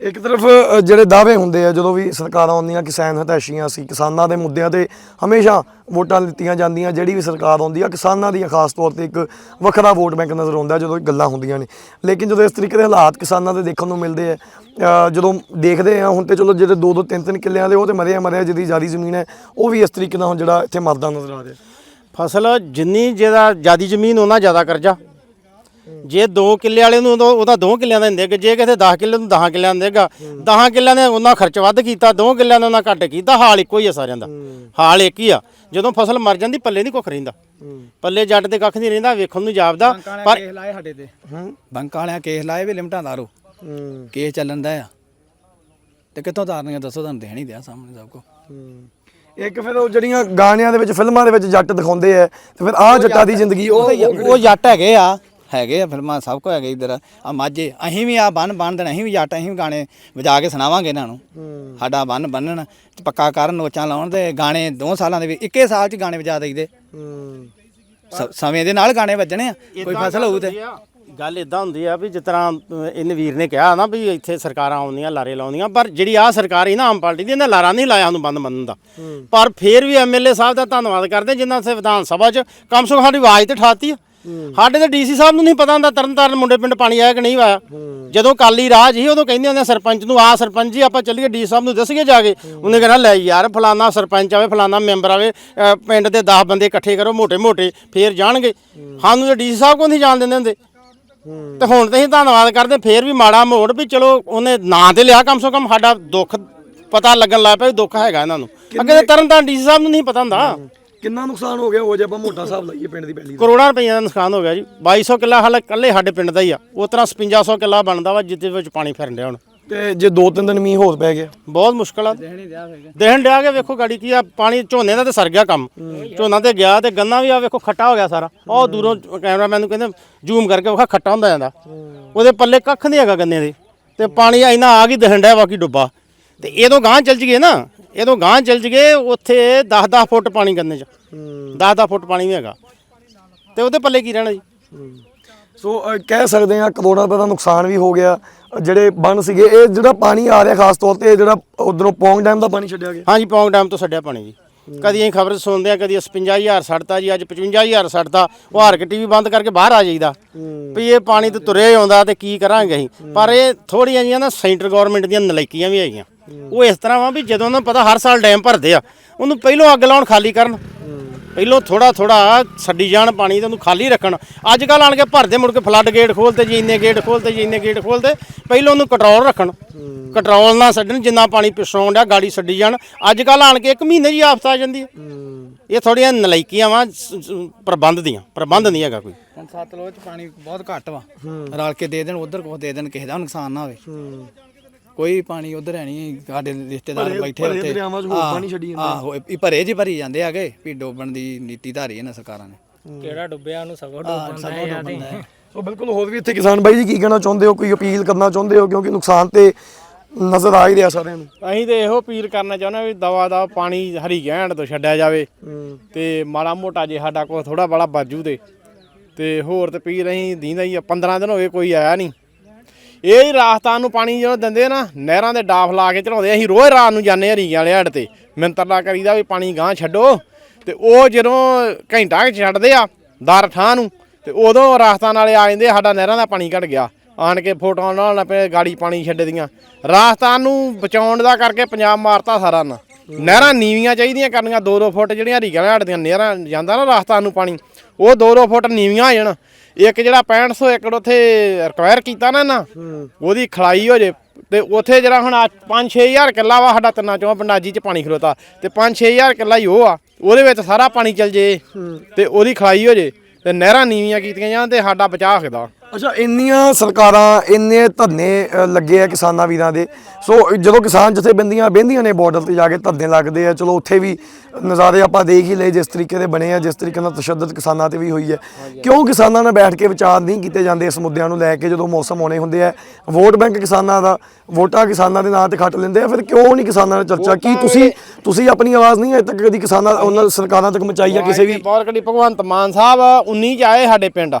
ਇੱਕ ਤਰਫ ਜਿਹੜੇ ਦਾਅਵੇ ਹੁੰਦੇ ਆ, ਜਦੋਂ ਵੀ ਸਰਕਾਰਾਂ ਆਉਂਦੀਆਂ, ਕਿਸਾਨ ਹਤੈਸ਼ੀਆਂ ਸੀ ਕਿਸਾਨਾਂ ਦੇ ਮੁੱਦਿਆਂ ਤੇ ਹਮੇਸ਼ਾ ਵੋਟਾਂ ਦਿੱਤੀਆਂ ਜਾਂਦੀਆਂ, ਜਿਹੜੀ ਵੀ ਸਰਕਾਰ ਆਉਂਦੀ ਆ, ਕਿਸਾਨਾਂ ਦੀਆਂ ਖਾਸ ਤੌਰ ਤੇ ਇੱਕ ਵੱਖਰਾ ਵੋਟ ਬੈਂਕ ਨਜ਼ਰ ਆਉਂਦਾ, ਜਦੋਂ ਗੱਲਾਂ ਹੁੰਦੀਆਂ ਨੇ। ਲੇਕਿਨ ਜਦੋਂ ਇਸ ਤਰੀਕੇ ਦੇ ਹਾਲਾਤ ਕਿਸਾਨਾਂ ਦੇ ਦੇਖਣ ਨੂੰ ਮਿਲਦੇ ਆ ਜਦੋਂ ਦੇਖਦੇ ਆ, ਹੁਣ ਤੇ ਚਲੋ ਜਿਹੜੇ ਦੋ ਦੋ ਤਿੰਨ ਤਿੰਨ ਕਿੱਲਿਆਂ ਦੇ, ਉਹ ਤੇ ਮਰਿਆ ਮਰਿਆ ਜਿਹਦੀ ਜ਼ਿਆਦੀ ਜ਼ਮੀਨ ਹੈ, ਉਹ ਵੀ ਇਸ ਤਰੀਕੇ ਨਾਲ ਹੁਣ ਜਿਹੜਾ ਇੱਥੇ ਮਰਦਾ ਨਜ਼ਰ ਆ ਰਿਹਾ। ਫਸਲ ਜਿੰਨੀ ਜਿਹਦਾ ਜਿਆਦੀ ਜ਼ਮੀਨ, ਉਹਨਾਂ ਜ਼ਿਆਦਾ ਕਰਜ਼ਾ। ਜੇ 2 ਕਿੱਲੇ ਵਾਲੇ ਨੂੰ ਉਦੋਂ- ਉਹਦਾ 2 ਕਿੱਲਿਆਂ ਦਾ ਦੇਗਾ ਜੇ ਕਿਸੇ 10 ਕਿੱਲੇ ਨੂੰ 10 ਕਿੱਲਿਆਂ ਦਾ ਦੇਗਾ 10 ਕਿੱਲਿਆਂ ਨੇ ਉਹਨਾਂ ਖਰਚ ਵੱਧ ਕੀਤਾ 2 ਕਿੱਲਿਆਂ ਨੇ ਉਹਨਾਂ ਘੱਟ ਕੀਤਾ ਹਾਲ ਇੱਕੋ ਹੀ ਆ ਸਾਰਿਆਂ ਦਾ। ਹਾਲ ਇੱਕ ਹੀ ਆ। ਜਦੋਂ ਫਸਲ ਮਰ ਜਾਂਦੀ ਪੱਲੇ ਨਹੀਂ ਕੁੱਖ ਰਹਿੰਦਾ। ਪੱਲੇ ਜੱਟ ਦੇ ਕੱਖ ਨਹੀਂ ਰਹਿੰਦਾ ਵੇਖਣ ਨੂੰ ਜਾਪਦਾ ਪਰ ਕੇਸ ਲਾਏ ਸਾਡੇ ਤੇ। ਬੰਕਾਂ ਵਾਲਿਆਂ ਕੇਸ ਲਾਏ ਵੀ ਲਿਮਟਾਂ ਦਾਰੋ ਕੇਸ ਚੱਲਣ ਦਾ ਆ। ਤੇ ਕਿੱਥੋਂ ਤਾਰਨੀਆਂ ਦੱਸੋ ਤੁਹਾਨੂੰ ਦੇਣ ਹੀ ਦਿਆ ਸਾਹਮਣੇ ਸਭ ਕੋ ਇੱਕ ਫਿਰ ਉਹ ਜਿਹੜੀਆਂ ਗਾਣਿਆਂ ਦੇ ਵਿੱਚ ਫਿਲਮਾਂ ਦੇ ਵਿੱਚ ਜੱਟ ਦਿਖਾਉਂਦੇ ਆ ਤੇ ਫਿਰ ਆਹ ਜੱਟਾਂ ਦੀ ਜ਼ਿੰਦਗੀ ਉਹ ਉਹ ਜੱਟ ਹੈਗੇ ਆ। ਹੈਗੇ ਆ ਫਿਲਮਾਂ ਸਭ ਕੋ ਹੈਗੇ ਇਧਰ। ਆ ਮਾਝੇ ਅਸੀਂ ਵੀ ਆ ਬੰਨ ਬੰਨ ਦੇਣਾ ਅਸੀਂ ਵੀ ਜੱਟ ਅਸੀਂ ਵੀ ਗਾਣੇ ਵਜਾ ਕੇ ਸੁਣਾਵਾਂਗੇ ਇਹਨਾਂ ਨੂੰ। ਸਾਡਾ ਬੰਨ ਬੰਨਣ ਤੇ ਪੱਕਾ ਕਰਨ ਨੋਚਾਂ ਲਾਉਣ ਤੇ ਗਾਣੇ ਦੋ ਸਾਲਾਂ ਦੇ ਵਿੱਚ ਇੱਕੇ ਸਾਲ ਚ ਗਾਣੇ ਵਜਾ ਦਈਦੇ। ਸਮੇਂ ਦੇ ਨਾਲ ਗਾਣੇ ਵੱਜਣੇ ਆ ਕੋਈ ਫਸਲ ਹੋਊ ਤੇ। ਗੱਲ ਇਦਾਂ ਹੁੰਦੀ ਆ ਵੀ ਜਿਸ ਤਰ੍ਹਾਂ ਇਹਨੇ ਵੀਰ ਨੇ ਕਿਹਾ ਨਾ ਵੀ ਇੱਥੇ ਸਰਕਾਰਾਂ ਆਉਂਦੀਆਂ ਲਾਰੇ ਲਾਉਂਦੀਆਂ ਪਰ ਜਿਹੜੀ ਆ ਸਰਕਾਰ ਹੈ ਨਾ ਆਮ ਪਾਰਟੀ ਦੀ ਇਹਨੇ ਲਾਰਾ ਨਹੀਂ ਲਾਇਆ ਉਹਨੂੰ ਬੰਦ ਮੰਨਣ ਦਾ। ਪਰ ਫੇਰ ਵੀ ਐਮਐਲਏ ਸਾਹਿਬ ਦਾ ਧੰਨਵਾਦ ਕਰਦੇ ਜਿਨ੍ਹਾਂ ਸੇ ਵਿਧਾਨ ਸਭਾ 'ਚ ਕਮ ਸੇ ਸਾਡੀ ਆਵਾਜ਼ ਤੇ ਠਾਤੀ ਆ। ਸਾਡੇ ਤੇ ਡੀਸੀ ਸਾਹਿਬ ਨੂੰ ਨਹੀਂ ਪਤਾ ਹੁੰਦਾ ਤਰਨਤਾਰਨ ਮੁੰਡੇ ਪਿੰਡ ਪਾਣੀ ਆਇਆ ਕਿ ਨਹੀਂ ਆਇਆ। ਜਦੋਂ ਕਾਲੀ ਰਾਜ ਸੀ ਉਦੋਂ ਕਹਿੰਦੇ ਹੁੰਦੇ ਸਰਪੰਚ ਨੂੰ ਆ ਸਰਪੰਚ ਜੀ ਆਪਾਂ ਚੱਲੀਏ ਡੀਸੀ ਸਾਹਿਬ ਨੂੰ ਦੱਸੀਏ ਜਾ ਕੇ। ਉਹਨੇ ਕਹਿਣਾ ਲੈ ਯਾਰ ਫਲਾਨਾ ਸਰਪੰਚ ਆਵੇ ਫਲਾਨਾ ਮੈਂਬਰ ਆਵੇ ਪਿੰਡ ਦੇ 10 ਬੰਦੇ ਇਕੱਠੇ ਕਰੋ ਮੋٹے-ਮੋٹے ਫੇਰ ਜਾਣਗੇ। ਸਾਨੂੰ ਤੇ ਡੀਸੀ ਸਾਹਿਬ ਕੋਲ ਨਹੀਂ ਜਾਣ ਦਿੰਦੇ ਹੁੰਦੇ। ਤੇ ਹੁਣ ਤੇ ਅਸੀਂ ਧੰਨਵਾਦ ਕਰਦੇ ਫੇਰ ਵੀ ਮਾੜਾ ਮੋੜ ਵੀ ਚਲੋ ਉਹਨੇ ਨਾਂ ਤੇ ਲਿਆ ਕਮ ਸੋ ਕਮ ਸਾਡਾ ਦੁੱਖ ਪਤਾ ਲੱਗਣ ਲੱਗ ਪਿਆ ਦੁੱਖ ਹੈਗਾ ਇਹਨਾਂ ਨੂੰ। ਅੱਗੇ ਤਰਨਤਾਰਨ ਡੀਸੀ ਸਾਹਿਬ ਨੂੰ ਨਹੀਂ ਪਤਾ ਹੁੰਦਾ। ਕਿੰਨਾ ਨੁਕਸਾਨ ਹੋ ਗਿਆ ਉਹ ਜੇ ਆਪਾਂ ਮੋਟਾ ਹਿਸਾਬ ਲਾਈਏ ਪਿੰਡ ਦੀ ਪਹਿਲੀ ਦਾ ਕਰੋੜਾਂ ਰੁਪਈਆ ਦਾ ਨੁਕਸਾਨ ਹੋ ਗਿਆ ਜੀ। 2200 ਕਿੱਲਾ ਹਾਲੇ ਕੱਲੇ ਸਾਡੇ ਪਿੰਡ ਦਾ ਹੀ ਆ। ਉਸ ਤਰ੍ਹਾਂ 5500 ਕਿੱਲਾ ਬਣਦਾ ਵਾ ਜਿੱਦੇ ਵਿੱਚ ਪਾਣੀ ਫਿਰਨ ਡਿਆ ਹੁਣ। ਤੇ ਜੇ ਦੋ ਤਿੰਨ ਦਿਨ ਮੀਂਹ ਹੋਰ ਪੈ ਗਿਆ? ਬਹੁਤ ਮੁਸ਼ਕਲ ਆ। ਦੇਹਣ ਡਿਆ ਕੇ ਵੇਖੋ ਗਾੜੀ ਕੀ ਆ ਪਾਣੀ ਝੋਨੇ ਦਾ ਤੇ ਸਰ ਗਿਆ ਕੰਮ। ਝੋਨਾ ਤੇ ਗਿਆ ਤੇ ਗੰਨਾ ਵੀ ਆ ਵੇਖੋ ਖੱਟਾ ਹੋ ਗਿਆ ਸਾਰਾ। ਉਹ ਦੂਰੋਂ ਕੈਮਰਾਮੈਨ ਨੂੰ ਕਹਿੰਦੇ ਜ਼ੂਮ ਕਰਕੇ ਵੇਖਾ ਖੱਟਾ ਹੁੰਦਾ ਜਾਂਦਾ। ਉਹਦੇ ਪੱਲੇ ਕੱਖ ਨਹੀਂ ਹੈਗਾ ਗੰਨੇ ਦੇ। ਤੇ ਪਾਣੀ ਇੰਨਾ ਆ ਗਈ ਦੇਹਣ ਡਿਆ ਬਾਕੀ ਡੁੱਬਾ। ਤੇ ਇਹਦੋਂ ਗਾਂ ਚੱਲ ਜਗੇ ਨਾ। ਇਹਦੋਂ ਗਾਂ ਚੱਲ ਜਗੇ ਉੱਥੇ 10-10 ਫੁੱਟ ਪਾਣੀ ਗੰਨੇ 'ਚ। 10-10 ਫੁੱਟ ਪਾਣੀ ਵੀ ਹੈਗਾ। ਤੇ ਉਹਦੇ ਪੱਲੇ ਕੀ ਰਹਿਣਾ ਜੀ? ਸੋ ਅ, ਕਹਿ ਸਕਦੇ ਆ ਕਰੋੜਾਂ ਰੁਪਏ ਦਾ ਨੁਕਸਾਨ ਵੀ ਹੋ ਗਿਆ। ਅ, ਜਿਹੜੇ ਬੰਨ ਸੀਗੇ ਇਹ ਜਿਹੜਾ ਪਾਣੀ ਆ ਰਿਹਾ ਖਾਸ ਤੌਰ ਤੇ ਇਹ ਜਿਹੜਾ ਉਧਰੋਂ ਪੌਂਗ ਡੈਮ ਦਾ ਪਾਣੀ ਛੱਡਿਆ ਗਿਆ। ਹਾਂਜੀ ਪੌਂਗ ਡੈਮ ਤੋਂ ਛੱਡਿਆ ਪਾਣੀ ਜੀ। ਕਦੀ ਅਸੀਂ ਖਬਰ ਸੁਣਦੇ ਆ ਕਦੀ 55000 ਛੱਡਤਾ ਜੀ ਅੱਜ 55000 ਛੱਡਤਾ ਉਹ ਹਾਰ ਕੇ ਟੀਵੀ ਬੰਦ ਕਰਕੇ ਬਾਹਰ ਆ ਜਾਈਦਾ। ਵੀ ਇਹ ਪਾਣੀ ਤੇ ਤੁਰੇ ਆਉਂਦਾ ਤੇ ਕੀ ਕਰਾਂਗੇ ਅਸੀਂ? ਪਰ ਇਹ ਥੋੜੀਆਂ ਜੀਆਂ ਨਾ ਸੈਂਟਰ ਗਵਰਨਮੈਂਟ ਦੀਆਂ ਨਲਾਇਕੀਆਂ ਵੀ ਹੈਗੀਆਂ। ਉਹ ਇਸ ਤਰ੍ਹਾਂ ਵਾ ਵੀ ਜਦੋਂ ਉਹਨਾਂ ਨੂੰ ਪਤਾ ਹਰ ਸਾਲ ਡੈਮ ਭਰਦੇ ਆ ਉਹਨੂੰ ਪਹਿਲੋਂ ਅੱਗ ਲਾਉਣ ਖਾਲੀ ਕਰਨ। ਪਹਿਲੋਂ ਥੋੜਾ ਥੋੜਾ ਛੱਡੀ ਜਾਣ ਪਾਣੀ ਤੇ ਉਹਨੂੰ ਖਾਲੀ ਰੱਖਣ। ਅੱਜ ਕੱਲ ਆਣ ਕੇ ਭਰਦੇ ਮੁੜ ਕੇ ਫਲੱਡ ਗੇਟ ਖੋਲਤੇ ਜੀ ਇੰਨੇ ਗੇਟ ਖੋਲਤੇ ਜੀ ਇੰਨੇ ਗੇਟ ਖੋਲਤੇ ਪਹਿਲੋਂ ਉਹਨੂੰ ਕੰਟਰੋਲ ਰੱਖਣ। ਕੰਟਰੋਲ ਨਾਲ ਛੱਡਣ ਜਿੰਨਾ ਪਾਣੀ ਪਿਛੋਂ ਡਿਆ ਗਾੜੀ ਛੱਡੀ ਜਾਣ। ਅੱਜ ਕੱਲ ਆਣ ਕੇ ਇੱਕ ਮਹੀਨੇ ਜੀ ਆਫਤ ਆ ਜਾਂਦੀ ਹੈ। ਇਹ ਥੋੜੀਆਂ ਨਲਾਇਕੀਆਂ ਵਾ ਪ੍ਰਬੰਧ ਦੀਆਂ ਪ੍ਰਬੰਧ ਨਹੀਂ ਹੈਗਾ ਕੋਈ। ਹੁਣ ਸਤਲੁਜ ਪਾਣੀ ਬਹੁਤ ਘੱਟ ਵਾ। ਰਲ ਕੇ ਦੇ ਦੇਣ ਉਧਰ ਕੋ ਦੇ ਦੇਣ ਕਿਸੇ ਦਾ ਨੁਕਸਾਨ ਨਾ ਹੋਵੇ। ਕੋਈ ਪਾਣੀ ਉਧਰ ਹੈ ਨਹੀਂ ਸਾਡੇ ਰਿਸ਼ਤੇਦਾਰ ਭਰੇ- ਬੈਠੇ ਭਰੇ ਉੱਥੇ। ਦਰਿਆਵਾਂ 'ਚ ਹੋਰ ਹਾਂ, ਪਾਣੀ ਛੱਡੀ ਜਾਂਦੇ। ਆਹੋ ਇਹ ਭਰੇ ਜੀ ਭਰੀ ਜਾਂਦੇ ਆਗੇ ਵੀ ਡੋਬਣ ਦੀ ਨੀਤੀ ਧਾਰੀ ਇਹਨਾਂ ਸਰਕਾਰਾਂ ਨੇ। ਕਿਹੜਾ ਡੁੱਬਿਆ ਉਹਨੂੰ ਸਗੋਂ ਹਾਂ, ਡੁੱਬਣ ਸਗੋਂ ਦਾ ਡੁੱਬਣ ਦਾ ਹੈ। ਸੋ ਬਿਲਕੁਲ ਹੋਰ ਵੀ ਇੱਥੇ ਕਿਸਾਨ ਬਾਈ ਜੀ ਕੀ ਕਹਿਣਾ ਚਾਹੁੰਦੇ ਹੋ ਕੋਈ ਅਪੀਲ ਕਰਨਾ ਚਾਹੁੰਦੇ ਹੋ ਕਿਉਂਕਿ ਨੁਕਸਾਨ ਤੇ ਨਜ਼ਰ ਆ ਹੀ ਰਿਹਾ ਸਾਰਿਆਂ ਨੂੰ। ਅਸੀਂ ਤੇ ਇਹੋ ਅਪੀਲ ਕਰਨਾ ਚਾਹੁੰਦੇ ਹਾਂ ਵੀ ਦਵਾ ਦਾ ਪਾਣੀ ਹਰੀ ਗਹਿਣ ਤੋਂ ਛੱਡਿਆ ਜਾਵੇ ਤੇ ਮਾੜਾ ਮੋਟਾ ਜੇ ਸਾਡਾ ਕੋ ਥੋੜਾ ਬੜਾ ਬਾਜੂ ਦੇ ਤੇ ਹੋਰ ਤੇ ਪੀਰ ਅਸੀਂ ਦੀਂਦਾ ਹੀ ਆ, 15 ਦਿਨ ਹੋ ਗਏ ਕੋਈ ਆਇਆ ਨਹੀਂ। ਇਹ ਹੀ ਰਾਜਸਥਾਨ ਨੂੰ ਪਾਣੀ ਜਦੋਂ ਦਿੰਦੇ ਨਾ, ਨਹਿਰਾਂ ਦੇ ਡਾਫ ਲਾ ਕੇ ਚੜਾਉਂਦੇ ਅਸੀਂ ਰੋਜ਼ ਰਾਤ ਨੂੰ ਜਾਂਦੇ ਹਰੀ ਵਾਲੇ ਹੱਡ ਤੇ। ਮਿੰਤਰਲਾ ਕਰੀਦਾ ਵੀ ਪਾਣੀ ਗਾਂ ਛੱਡੋ। ਤੇ ਉਹ ਜਦੋਂ ਘੰਟਾ ਕੁ ਛੱਡਦੇ ਆ, ਦਰ ਠਾਂ ਨੂੰ, ਤੇ ਉਦੋਂ ਰਾਜਸਥਾਨ ਵਾਲੇ ਆ ਜਾਂਦੇ ਸਾਡਾ ਨਹਿਰਾਂ ਦਾ ਪਾਣੀ ਘਟ ਗਿਆ। ਆਣ ਕੇ ਫੋਟੋਆਂ ਨਾਲ ਨਾ ਪਏ, ਗਾੜੀ ਪਾਣੀ ਛੱਡਦੀਆਂ ਰਾਜਸਥਾਨ ਨੂੰ ਬਚਾਉਣ ਦਾ ਕਰਕੇ ਪੰਜਾਬ ਮਾਰਤਾ ਸਾਰਾ ਨਾ। ਨਹਿਰਾਂ ਨੀਵੀਆਂ ਚਾਹੀਦੀਆਂ ਕਰਨੀਆਂ 2-2 ਫੁੱਟ ਜਿਹੜੀਆਂ ਹਰੀ ਹੱਡ ਦੀਆਂ, ਨਹਿਰਾਂ ਜਾਂਦਾ ਨਾ ਰਾਜਸਥਾਨ ਨੂੰ ਪਾਣੀ, ਉਹ 2-2 ਫੁੱਟ ਨੀਵੀਆਂ ਹੋ ਜਾਣ। ਇੱਕ ਜਿਹੜਾ 6500 ਏਕੜ ਉੱਥੇ ਰਿਕਵਾਇਰ ਕੀਤਾ ਨਾ ਨਾ ਉਹਦੀ ਖਲਾਈ ਹੋ ਜੇ। ਤੇ ਉੱਥੇ ਜਿਹੜਾ ਹੁਣ 5-6000 ਕਿੱਲਾ ਵਾ ਸਾਡਾ ਤਿੰਨਾਂ ਚੋਂ ਪੰਡਾਜੀ ਚ ਪਾਣੀ ਖਲੋਤਾ। ਤੇ 5-6000 ਕਿੱਲਾ ਹੀ ਉਹ ਆ ਉਹਦੇ ਵਿੱਚ ਸਾਰਾ ਪਾਣੀ ਚੱਲ ਜੇ। ਤੇ ਉਹਦੀ ਖਲਾਈ ਹੋ ਜੇ ਤੇ ਨਹਿਰਾਂ ਨੀਵੀਆਂ ਕੀਤੀਆਂ ਜਾਣ ਤੇ ਸਾਡਾ ਬਚਾਅ ਸਕਦਾ। ਅੱਛਾ ਇੰਨੀਆਂ ਸਰਕਾਰਾਂ ਇੰਨੇ ਧਰਨੇ ਅ, ਲੱਗੇ ਆ ਕਿਸਾਨਾਂ ਵੀਰਾਂ ਦੇ। ਸੋ ਜਦੋਂ ਕਿਸਾਨ ਜਥੇਬੰਦੀਆਂ ਬਹਿੰਦੀਆਂ ਨੇ ਬਾਰਡਰ ਤੇ ਜਾ ਕੇ ਧਰਨੇ ਲੱਗਦੇ ਆ ਚਲੋ ਉੱਥੇ ਵੀ ਨਜ਼ਾਰੇ ਆਪਾਂ ਦੇਖ ਹੀ ਲਏ ਜਿਸ ਤਰੀਕੇ ਦੇ ਬਣੇ ਆ ਜਿਸ ਤਰੀਕੇ ਨਾਲ ਤਸ਼ੱਦਦ ਕਿਸਾਨਾਂ ਤੇ ਵੀ ਹੋਈ ਹੈ। ਕਿਉਂ ਕਿਸਾਨਾਂ ਨਾਲ ਬੈਠ ਕੇ ਵਿਚਾਰ ਨਹੀਂ ਕੀਤੇ ਜਾਂਦੇ ਇਸ ਮੁੱਦਿਆਂ ਨੂੰ ਲੈ ਕੇ ਜਦੋਂ ਮੌਸਮ ਆਉਣੇ ਹੁੰਦੇ ਆ? ਵੋਟ ਬੈਂਕ ਕਿਸਾਨਾਂ ਦਾ ਵੋਟਾਂ ਕਿਸਾਨਾਂ ਦੇ ਨਾਂ ਤੇ ਖੱਟ ਲੈਂਦੇ ਆ ਫਿਰ ਕਿਉਂ ਨਹੀਂ ਕਿਸਾਨਾਂ ਨਾਲ ਚਰਚਾ? ਕੀ ਤੁਸੀਂ ਤੁਸੀਂ ਆਪਣੀ ਆਵਾਜ਼ ਨਹੀਂ ਅਜੇ ਤੱਕ ਕਦੀ ਕਿਸਾਨਾਂ ਉਹਨਾਂ ਸਰਕਾਰਾਂ ਤੱਕ ਮਚਾਈ ਆ ਕਿਸੇ ਵੀ? ਬਹੁਤ ਕੜੀ ਭਗਵੰਤ ਮਾਨ ਸਾਹਿਬ 19 ਚ ਆਏ ਸਾਡੇ ਪਿੰਡ।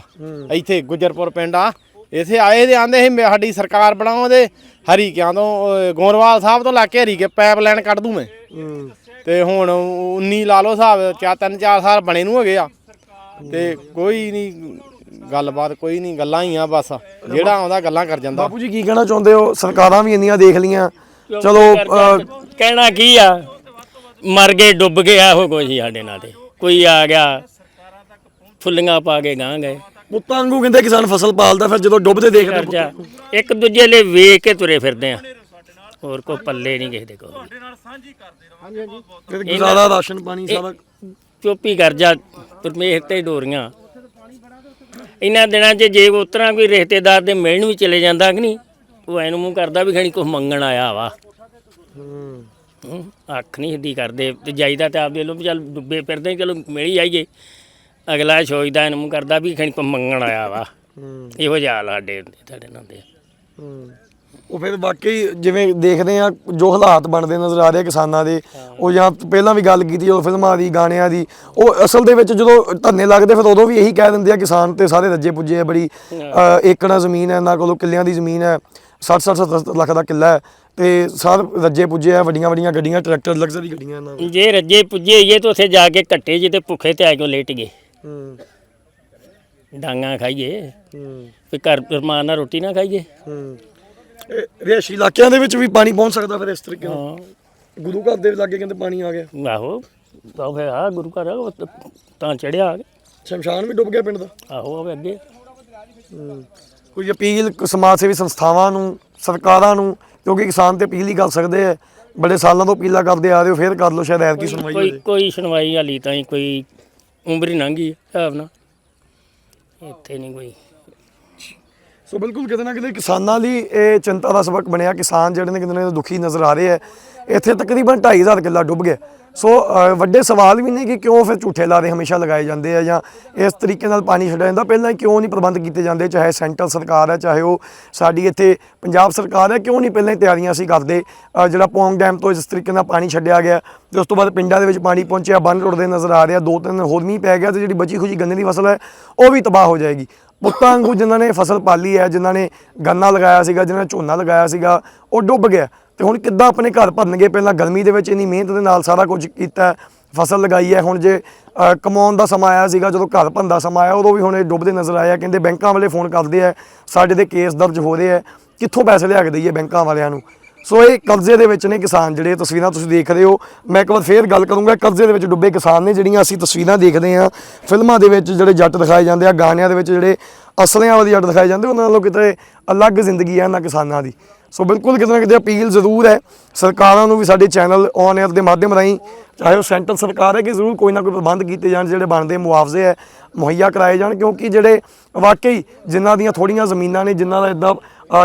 ਇੱਥੇ ਗੁਜਰਪੁਰ ਪਿੰਡ ਆ। ਇੱਥੇ ਆਏ ਦੇ ਆਂਦੇ ਸੀ ਸਾਡੀ ਸਰਕਾਰ ਬਣਾਉਂਦੇ ਹਰੀਕਿਆਂ ਤੋਂ ਗੋਰਵਾਲ ਸਾਹਿਬ ਤੋਂ ਲਾ ਕੇ ਹਰੀਕੇ ਪਾਈਪ ਲਾਈਨ ਕੱਢ ਦੂੰ ਮੈਂ। ਤੇ ਹੁਣ 19 ਲਾ ਲਓ ਹਿਸਾਬ ਚਾਰ ਤਿੰਨ ਚਾਰ ਸਾਲ ਬਣੇ ਨੂੰ ਹੋ ਗਏ ਆ। ਤੇ ਕੋਈ ਨਹੀਂ ਗੱਲਬਾਤ ਕੋਈ ਨਹੀਂ ਗੱਲਾਂ ਹੀ ਆ ਬਸ। ਜਿਹੜਾ ਆਉਂਦਾ ਗੱਲਾਂ ਕਰ ਜਾਂਦਾ। ਬਾਪੂ ਜੀ ਕੀ ਕਹਿਣਾ ਚਾਹੁੰਦੇ ਹੋ? ਸਰਕਾਰਾਂ ਵੀ ਇੰਨੀਆਂ ਦੇਖ ਲੀਆਂ ਚਲੋ ਕਹਿਣਾ ਕੀ ਆ? ਮਰ ਗਏ ਡੁੱਬ ਗਏ ਇਹੋ ਕੁਛ ਹੀ ਸਾਡੇ ਨਾਲ ਤੇ। ਕੋਈ ਆ ਗਿਆ ਫੁੱਲੀਆਂ ਪਾ ਕੇ ਗਾਂ ਗਏ। ਪੁੱਤਾਂ ਵਾਂਗੂ ਕਹਿੰਦੇ ਕਿਸਾਨ ਫਸਲ ਪਾਲਦਾ ਫਿਰ ਜਦੋਂ ਡੁੱਬਦੇ ਦੇਖਦੇ ਪੁੱਤ- ਕਰਜਾ ਇੱਕ ਦੂਜੇ ਲਈ ਵੇਖ ਕੇ ਤੁਰੇ ਫਿਰਦੇ ਆ। ਹੋਰ ਕੋਈ ਪੱਲੇ ਨਹੀਂ ਕਿਸੇ ਦੇ ਕੋਲ। ਫਿਰ ਗੁਜ਼ਾਰਾ ਰਾਸ਼ਨ ਪਾਣੀ ਸਾਰਾ ਚੁੱਪੀ ਕਰ ਜਾ ਪਰਮੇਸ਼ਰ ਤੇ ਡੋਰੀਆਂ। ਇਹਨਾਂ ਦਿਨਾਂ 'ਚ ਜੇ ਉਤਰਾ ਕੋਈ ਰਿਸ਼ਤੇਦਾਰ ਦੇ ਮਿਲਣ ਵੀ ਚਲੇ ਜਾਂਦਾ ਕਿ ਨਹੀਂ ਉਹ ਐਨੂੰ ਮੂੰਹ ਕਰਦਾ ਵੀ ਖਣੀ ਕੁਝ ਮੰਗਣ ਆਇਆ ਵਾ। ਹੂੰ ਅੱਖ ਨਹੀਂ ਹਿੱਦੀ ਕਰਦੇ ਤੇ ਜਾਈਦਾ ਤੇ ਆਪਦੇ ਲੋ ਚੱਲ ਡੁੱਬੇ ਫਿਰਦੇ ਚਲੋ ਮਿਲ ਹੀ ਆਈਏ। ਅਗਲਾ ਸੋਚਦਾ ਇਹਨੂੰ ਮੂੰਹ ਕਰਦਾ ਵੀ ਖਣੀ ਮੰਗਣ ਆਇਆ ਵਾ। ਇਹੋ ਜਿਹਾ ਹਾਲ ਸਾਡੇ ਸਾਡੇ ਨਾਲ ਦੇ। ਉਹ ਫਿਰ ਵਾਕਈ ਜਿਵੇਂ ਦੇਖਦੇ ਆ ਜੋ ਹਾਲਾਤ ਬਣਦੇ ਨਜ਼ਰ ਆ ਰਹੇ ਆ ਕਿਸਾਨਾਂ ਦੇ ਉਹ ਜਾਂ ਪਹਿਲਾਂ ਵੀ ਗੱਲ ਕੀਤੀ ਜਦੋਂ ਫਿਲਮਾਂ ਦੀ ਗਾਣਿਆਂ ਦੀ ਉਹ ਅਸਲ ਦੇ ਵਿੱਚ ਜਦੋਂ ਧਰਨੇ ਲੱਗਦੇ ਫਿਰ ਉਦੋਂ ਵੀ ਇਹੀ ਕਹਿ ਦਿੰਦੇ ਆ ਕਿਸਾਨ ਤੇ ਸਾਰੇ ਰੱਜੇ ਪੁੱਜੇ ਆ ਬੜੀ ਅ, ਏਕੜਾਂ ਜ਼ਮੀਨ ਹੈ ਇਹਨਾਂ ਕੋਲੋਂ ਕਿੱਲਿਆਂ ਦੀ ਜ਼ਮੀਨ ਹੈ 60 60 70 ਲੱਖ ਦਾ ਕਿੱਲਾ ਹੈ ਤੇ ਸਾਰੇ ਰੱਜੇ ਪੁੱਜੇ ਆ ਵੱਡੀਆਂ ਵੱਡੀਆਂ ਗੱਡੀਆਂ ਟਰੈਕਟਰ ਲਗਜ਼ਰੀ ਗੱਡੀਆਂ ਇਹਨਾਂ ਕੋਲ। ਜੇ ਰੱਜੇ ਪੁੱਜੇ ਹੋਈਏ ਤਾਂ ਉੱਥੇ ਜਾ ਕੇ ਕੱਟੇ ਜੇ ਤੇ ਭੁੱਖੇ ਤੇ ਆ ਕੇ ਲੇਟ ਗਏ। ਹੂੰ। ਡਾਂਗਾ ਖਾਈਏ। ਹੂੰ। ਵੀ ਘਰ ਰਮਾਨ ਨਾਲ ਰੋਟੀ ਨਾ ਖਾਈਏ। ਹੂੰ। ਇਹ ਰਿਹਾਇਸ਼ੀ ਇਲਾਕਿਆਂ ਦੇ ਵਿੱਚ ਵੀ ਪਾਣੀ ਪਹੁੰਚ ਸਕਦਾ ਫਿਰ ਇਸ ਤਰੀਕੇ ਨਾਲ। ਹਾਂ। ਗੁਰੂ ਘਰ ਦੇ ਲਾਗੇ ਕਹਿੰਦੇ ਪਾਣੀ ਆ ਗਿਆ। ਆਹੋ। ਤਾਂ ਫਿਰ ਆ ਗੁਰੂ ਘਰ ਆ, ਉਹ ਤਾਂ- ਤਾਂ ਚੜਿਆ ਸ਼ਮਸ਼ਾਨ ਵੀ ਡੁੱਬ ਗਿਆ ਪਿੰਡ ਦਾ। ਆਹੋ ਆਵੇ ਅੱਗੇ। ਕੋਈ ਅਪੀਲ ਕ- ਸਮਾਜ ਸੇਵੀ ਸੰਸਥਾਵਾਂ ਨੂੰ ਸਰਕਾਰਾਂ ਨੂੰ ਕਿਉਂਕਿ ਕਿਸਾਨ ਤੇ ਅਪੀਲ ਹੀ ਕਰ ਸਕਦੇ ਆ ਬੜੇ ਸਾਲਾਂ ਤੋਂ ਅਪੀਲਾਂ ਕਰਦੇ ਆ ਰਹੇ ਹੋ ਫੇਰ ਕਰ ਲਓ ਸ਼ਾਇਦ ਐਤਕੀ ਸੁਣਵਾਈ ਹੋ ਕੋਈ ਕੋਈ ਸੁਣਵਾਈ ਹਾਲੀ ਤਾਂ ਹੀ ਕੋਈ ਉਮਰ ਹੀ ਲੰਘੀ ਹਿਸਾਬ ਨਾਲ। ਇੱਥੇ ਨਹੀਂ ਕੋਈ। ਸੋ ਬਿਲਕੁਲ ਕਿਤੇ ਨਾ ਕਿਤੇ ਕਿਸਾਨਾਂ ਲਈ ਇਹ ਚਿੰਤਾ ਦਾ ਸਬਕ ਬਣਿਆ। ਕਿਸਾਨ ਜਿਹੜੇ ਨੇ ਕਿਤੇ ਨਾ ਕਿਤੇ ਦੁਖੀ ਨਜ਼ਰ ਆ ਰਹੇ ਆ। ਇੱਥੇ ਤਕਰੀਬਨ 2.5 ਕਿੱਲਾ ਡੁੱਬ ਗਿਆ। ਸੋ ਵੱਡੇ ਸਵਾਲ ਵੀ ਨੇ ਕਿ ਕਿਉਂ ਫਿਰ ਝੂਠੇ ਲਾਰੇ ਹਮੇਸ਼ਾ ਲਗਾਏ ਜਾਂਦੇ ਆ ਜਾਂ ਇਸ ਤਰੀਕੇ ਨਾਲ ਪਾਣੀ ਛੱਡਿਆ ਜਾਂਦਾ? ਪਹਿਲਾਂ ਕਿਉਂ ਨਹੀਂ ਪ੍ਰਬੰਧ ਕੀਤੇ ਜਾਂਦੇ? ਚਾਹੇ ਸੈਂਟਰ ਸਰਕਾਰ ਹੈ ਚਾਹੇ ਉਹ ਸਾਡੀ ਇੱਥੇ ਪੰਜਾਬ ਸਰਕਾਰ ਹੈ ਕਿਉਂ ਨਹੀਂ ਪਹਿਲਾਂ ਹੀ ਤਿਆਰੀਆਂ ਸੀ ਕਰਦੇ? ਜਿਹੜਾ ਪੌਂਗ ਡੈਮ ਤੋਂ ਇਸ ਤਰੀਕੇ ਨਾਲ ਪਾਣੀ ਛੱਡਿਆ ਗਿਆ, ਤੇ ਉਸ ਤੋਂ ਬਾਅਦ ਪਿੰਡਾਂ ਦੇ ਵਿੱਚ ਪਾਣੀ ਪਹੁੰਚਿਆ, ਬੰਨ ਟੁੱਟਦੇ ਨਜ਼ਰ ਆ ਰਿਹਾ, ਦੋ ਤਿੰਨ ਹੋਰ ਮੀਂਹ ਪੈ ਗਿਆ ਤੇ ਜਿਹੜੀ ਬਚੀ ਖੁਜੀ ਗੰਨੇ ਦੀ ਫਸਲ ਹੈ, ਉਹ ਵੀ ਤਬਾਹ ਹੋ ਜਾਏਗੀ। ਪੁੱਤਾਂ ਵਾਂਗੂ ਜਿਨ੍ਹਾਂ ਨੇ ਫਸਲ ਪਾਲੀ ਹੈ, ਜਿਨ੍ਹਾਂ ਨੇ ਗੰਨਾ ਲਗਾਇਆ ਸੀਗਾ, ਜਿਨ੍ਹਾਂ ਨੇ ਝੋਨਾ ਲਗਾਇਆ ਸੀਗਾ, ਉਹ ਡੁੱਬ ਗਿਆ। ਤੇ ਹੁਣ ਕਿੱਦਾਂ ਆਪਣੇ ਘਰ ਭਰਨਗੇ? ਪਹਿਲਾਂ ਗਰਮੀ ਦੇ ਵਿੱਚ ਇੰਨੀ ਮਿਹਨਤ ਦੇ ਨਾਲ ਸਾਰਾ ਕੁਝ ਕੀਤਾ, ਫਸਲ ਲਗਾਈ ਹੈ। ਹੁਣ ਜੇ ਕਮਾਉਣ ਦਾ ਸਮਾਂ ਆਇਆ ਸੀਗਾ, ਜਦੋਂ ਘਰ ਭੰਦਾ ਸਮਾਂ ਆਇਆ, ਉਦੋਂ ਵੀ ਹੁਣ ਇਹ ਡੁੱਬਦੇ ਨਜ਼ਰ ਆਇਆ ਕਹਿੰਦੇ ਬੈਂਕਾਂ ਵਾਲੇ ਫੋਨ ਕਰਦੇ ਆ, ਸਾਡੇ ਦੇ ਕੇਸ ਦਰਜ ਹੋ ਰਹੇ ਆ। ਕਿੱਥੋਂ ਪੈਸੇ ਲਿਆ ਕੇ ਦਈਏ ਬੈਂਕਾਂ ਵਾਲਿਆਂ ਨੂੰ? ਸੋ ਇਹ ਕਰਜ਼ੇ ਦੇ ਵਿੱਚ ਨੇ ਕਿਸਾਨ ਜਿਹੜੇ, ਤਸਵੀਰਾਂ ਤੁਸੀਂ ਦੇਖ ਰਹੇ ਹੋ। ਮੈਂ ਇੱਕ ਵਾਰ ਫੇਰ ਗੱਲ ਕਰੂੰਗਾ, ਕਰਜ਼ੇ ਦੇ ਵਿੱਚ ਡੁੱਬੇ ਕਿਸਾਨ ਨੇ ਜਿਹੜੀਆਂ ਅਸੀਂ ਤਸਵੀਰਾਂ ਦੇਖਦੇ ਆ ਫਿਲਮਾਂ ਦੇ ਵਿੱਚ ਜਿਹੜੇ ਜੱਟ ਦਿਖਾਏ ਜਾਂਦੇ ਆ, ਗਾਣਿਆਂ ਦੇ ਵਿੱਚ ਜਿਹੜੇ ਅਸਲਿਆਂ ਵਾਲੇ ਜੱਟ ਦਿਖਾਏ ਜਾਂਦੇ, ਉਹਨਾਂ ਨਾਲੋਂ ਕਿਤੇ ਅਲੱਗ ਜ਼ਿੰਦਗੀ ਹੈ ਇਹਨਾਂ ਕਿਸਾਨਾਂ ਦੀ। ਸੋ ਬਿਲਕੁਲ ਕਿਤੇ ਨਾ ਕਿਤੇ ਅਪੀਲ ਜ਼ਰੂਰ ਹੈ ਸਰਕਾਰਾਂ ਨੂੰ ਵੀ ਸਾਡੇ ਚੈਨਲ ਔਨ 에ਅਰ ਦੇ ਮਾਧਿਅਮ ਰਾਹੀਂ ਚਾਹੇ ਉਹ ਸੈਂਟਰ ਸਰਕਾਰ ਹੈ ਕਿ ਜ਼ਰੂਰ ਕੋਈ ਨਾ ਕੋਈ ਪ੍ਰਬੰਧ ਕੀਤੇ ਜਾਣ ਜਿਹੜੇ ਬਣਦੇ ਮੁਆਵਜ਼ੇ ਹੈ ਮੁਹੱਈਆ ਕਰਾਏ ਜਾਣ ਕਿਉਂਕਿ ਜਿਹੜੇ ਵਾਕਈ ਜਿਨ੍ਹਾਂ ਦੀਆਂ ਥੋੜੀਆਂ ਜ਼ਮੀਨਾਂ ਨੇ ਜਿਨ੍ਹਾਂ ਦਾ ਇਦਾਂ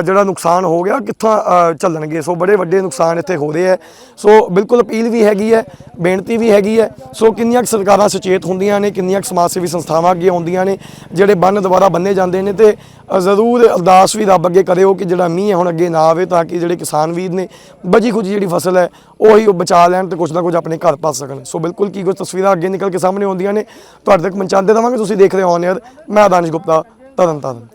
ਜਿਹੜਾ ਨੁਕਸਾਨ ਹੋ ਗਿਆ ਕਿੱਥੋਂ ਅ, ਝੱਲਣਗੇ? ਸੋ ਬੜੇ ਵੱਡੇ ਨੁਕਸਾਨ ਇੱਥੇ ਹੋ ਰਹੇ ਹੈ। ਸੋ ਬਿਲਕੁਲ ਅਪੀਲ ਵੀ ਹੈਗੀ ਹੈ ਬੇਨਤੀ ਵੀ ਹੈਗੀ ਹੈ। ਸੋ ਕਿੰਨੀਆਂ ਕੁ ਸਰਕਾਰਾਂ ਸੁਚੇਤ ਹੁੰਦੀਆਂ ਨੇ ਕਿੰਨੀਆਂ ਕੁ ਸਮਾਜ ਸੇਵੀ ਸੰਸਥਾਵਾਂ ਅੱਗੇ ਆਉਂਦੀਆਂ ਨੇ ਜਿਹੜੇ ਬੰਨ ਦੁਬਾਰਾ ਬੰਨੇ ਜਾਂਦੇ ਨੇ ਤੇ ਜ਼ਰੂਰ ਅਰਦਾਸ ਵੀ ਰੱਬ ਅੱਗੇ ਕਰਿਓ ਕਿ ਜਿਹੜਾ ਮੀਂਹ ਹੈ ਹੁਣ ਅੱਗੇ ਨਾ ਆਵੇ ਤਾਂ ਕਿ ਜਿਹੜੇ ਕਿਸਾਨ ਵੀਰ ਨੇ ਬਜੀ ਖੁਜੀ ਜਿਹੜੀ ਫਸਲ ਹੈ, ਉਹੀ ਉਹ ਬਚਾ ਲੈਣ ਤੇ ਕੁਛ ਨਾ ਕੁਝ ਆਪਣੇ ਘਰ ਪਾ ਸਕਣ। ਸੋ ਬਿਲਕੁਲ ਕੀ ਕੁਝ ਤਸਵੀਰਾਂ ਅੱਗੇ ਨਿਕਲ ਕੇ ਸਾਹਮਣੇ ਆਉਂਦੀਆਂ ਨੇ। ਤੁਹਾਡੇ ਤੱਕ ਪਹੁੰਚਾਉਂਦੇ ਰਵਾਂਗੇ, ਤੁਸੀਂ ਦੇਖ ਰਹੇ ਹੋ ਔਨ 에ਅਰ ਮੈਂ ਦਾਨਿਸ਼ ਗੁਪਤਾ, ਤਰਨ ਤਾਰਨ।